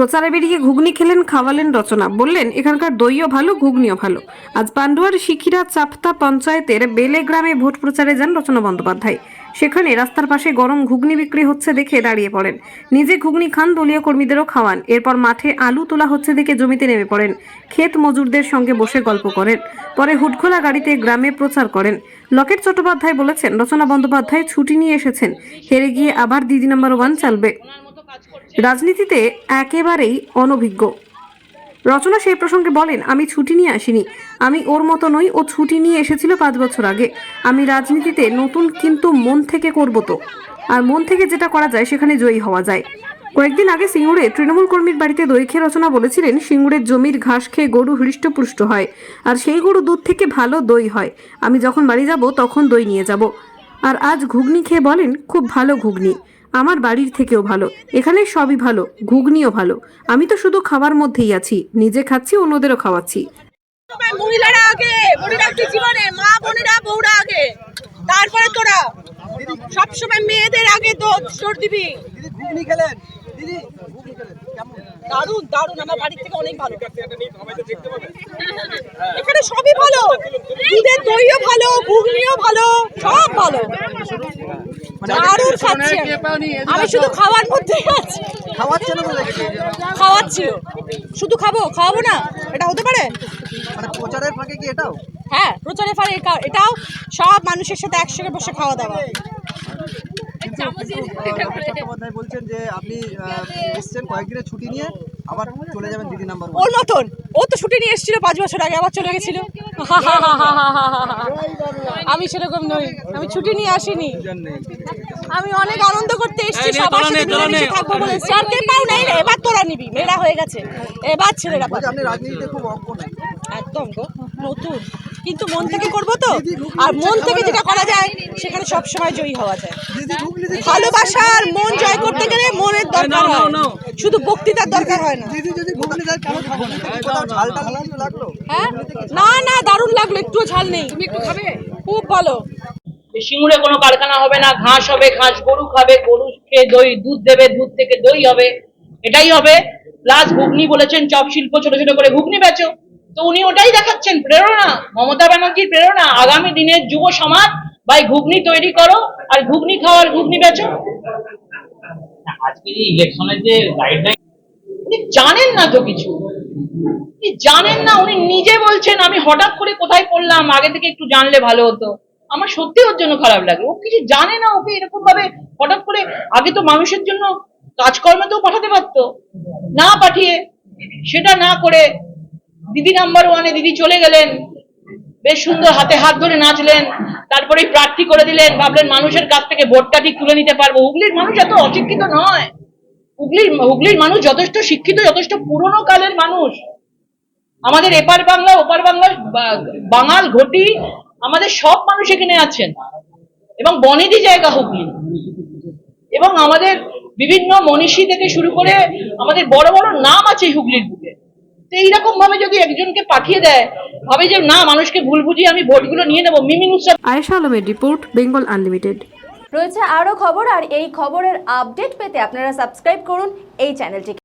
প্রচারে বেরিয়ে ঘুগনি খেলেন, খাওয়ালেন রচনা। বললেন, এখানকার দইও ভালো, ঘুগনিও ভালো। আজ পান্ডুয়ার শিখিরা চাপতা পঞ্চায়েতের বেলে গ্রামে ভোট প্রচারে যান রচনা বন্দ্যোপাধ্যায়। সেখানে রাস্তার পাশে গরম ঘুগনি বিক্রি হচ্ছে দেখে দাঁড়িয়ে পড়েন। নিজে ঘুগনি খান, দলীয় কর্মীদেরও খাওয়ান। এরপর মাঠে আলু তোলা হচ্ছে দেখে জমিতে নেমে পড়েন। ক্ষেত মজুরদের সঙ্গে বসে গল্প করেন। পরে হুটখোলা গাড়িতে গ্রামে প্রচার করেন। লকেট চট্টোপাধ্যায় বলেছেন, রচনা বন্দ্যোপাধ্যায় ছুটি নিয়ে এসেছেন। হেরে গিয়ে আবার দিদি নাম্বার ওয়ান চালবে। রাজনীতিতে একেবারেই অনভিজ্ঞ। রচনা সেই প্রসঙ্গে বলেন, আমি ছুটি নিয়ে আসিনি। আমি ওর মতো নই, ও ছুটি নিয়ে এসেছিল পাঁচ বছর আগে। আমি রাজনীতিতে নতুন কিন্তু মন থেকে করব তো। আর মন থেকে যেটা করা যায়, সেখানে জয়ী হওয়া যায়। কয়েকদিন আগে সিঙ্গুরে তৃণমূল কর্মীর বাড়িতে দই খেয়ে রচনা বলেছিলেন, সিঙ্গুরের জমির ঘাস খেয়ে গরু হৃষ্টপুষ্ট হয়, আর সেই গরু দুধ থেকে ভালো দই হয়। আমি যখন বাড়ি যাব, তখন দই নিয়ে যাব। আর আজ ঘুগনি খেয়ে বলেন খুব ভালো ঘুগনি। আমার বাড়ির থেকেও ভালো। এখানে সবই ভালো ঘুগনিও ভালো। আমি তো শুধু খাবার মধ্যেই আছি। নিজে খাচ্ছি অন্যদেরও খাওয়াচ্ছি। মহিলারা আগে মহিলা জীবনে মা বোনেরা বউরা আগে। তারপরে তোরা। সবসময় মেয়েদের আগে তো তোর দিবি দিদি ঘুগনি খেলেন? দিদি ঘুগনি খেলেন। কেমন? দারুণ দারুণ আমার বাড়ির থেকে অনেক ভালো। এখানে সবই ভালো। দুধের দইও ভালো ঘুগনিও ভালো সব ভালো। দারুণ খাচ্ছি আমি। আমি শুধু খাওয়ার মধ্যে আছি। খাওয়াচ্ছে না খাওয়াচ্ছি। শুধু খাব খাওয়াবো না? এটা হতে পারে? মানে প্রচারের ফাঁকে কি এটাও? হ্যাঁ প্রচারে ফারে একা- এটাও সব মানুষের সাথে একসঙ্গে বসে খাওয়া দাওয়া। চট্টোপাধ্যায় বলছেন যে আপনি এসছেন কয়েকদিনের ছুটি নিয়ে আবার চলে যাবেন দিদি নাম্বার ওয়ান ওর মতন ও তো ছুটি নিয়ে এসেছিল পাঁচ বছর আগে আবার চলে গেছিল। আমি সেরকম নই। আমি ছুটি নিয়ে আসিনি। আমি অনেক আনন্দ করতে এসেছি সবার সাথে মিলেমিশে থাকব বলে স্যার কে পাও নাই রে এবার তোরা নিবি। মেয়েরা হয়ে গেছে। এবার ছেলেরা পাবে। বলছি আপনি রাজনীতিতে খুব অজ্ঞ নাই একদম গো নতুন। কিন্তু মন থেকে করব তো? আর মন থেকে যেটা করা যায় সেখানে সব সময় জয়ী হওয়া যায়। দিদি ঘুগনি দিদি ভালোবাসা আর মন জয় করতে গেলে মনের দরকার হয়। শুধু বক্তৃতার দরকার হয় না। হ্যাঁ? না না দারুণ লাগল একটুও ঝাল নেই। তুমি একটু খাবে? খুব ভালো। সিঙ্গুরে কোনো কারখানা হবে না ঘাস হবে ঘাস গরু খাবে গরু খেয়ে দই দুধ দেবে দুধ থেকে দই হবে। এটাই হবে। প্লাস ঘুগনি বলেছেন চপ শিল্প ছোট ছোট করে ঘুগনি বেচো। তো উনি ওটাই দেখাচ্ছেন প্রেরণা। মমতা ব্যানার্জির প্রেরণা। আগামী দিনের যুব সমাজ ভাই ঘুগনি তৈরি করো আর ঘুগনি খাওয়ার ঘুগনি বেচো। আজকে ইলেকশনের যে গাইডলাইন উনি জানেন না তো কিছু। উনি জানেন না উনি নিজে বলছেন আমি হঠাৎ করে কোথায় পড়লাম আগে থেকে একটু জানলে ভালো হতো। আমার সত্যি ওর জন্য খারাপ লাগে। ও কিছু জানে না ওকে এরকম ভাবে হঠাৎ করে আগে তো মানুষের জন্য কাজকর্মেতেও পাঠাতে পারতো। না পাঠিয়ে সেটা না করে দিদি নাম্বার ওয়ানে দিদি চলে গেলেন। বেশ সুন্দর হাতে হাত ধরে নাচলেন। তারপরে প্রার্থী করে দিলেন। ভাবলেন মানুষের কাছ থেকে ভোটটা ঠিক তুলে নিতে পারব। হুগলির মানুষ এত অশিক্ষিত নয়। হুগলির হুগলির মানুষ যথেষ্ট শিক্ষিত, যথেষ্ট পুরনো কালের মানুষ। আমাদের এপার বাংলা, ওপার বাংলা বাঙাল ঘটি আমাদের সব মানুষ এখানে আছেন। এবং বনেদি জায়গা হুগলি। এবং আমাদের বিভিন্ন মনীষী থেকে শুরু করে আমাদের বড় বড় নাম আছে হুগলির বুকে। তো এইরকম ভাবে যদি একজনকে পাঠিয়ে দেয় ভাবে যে না মানুষকে ভুল বুঝিয়ে আমি ভোটগুলো নিয়ে নেব মিমিনুসা আয়েশা আলমের রিপোর্ট বেঙ্গল আনলিমিটেড। রয়েছে আরও খবর আর এই খবরের আপডেট পেতে আপনারা সাবস্ক্রাইব করুন এই চ্যানেলটিকে।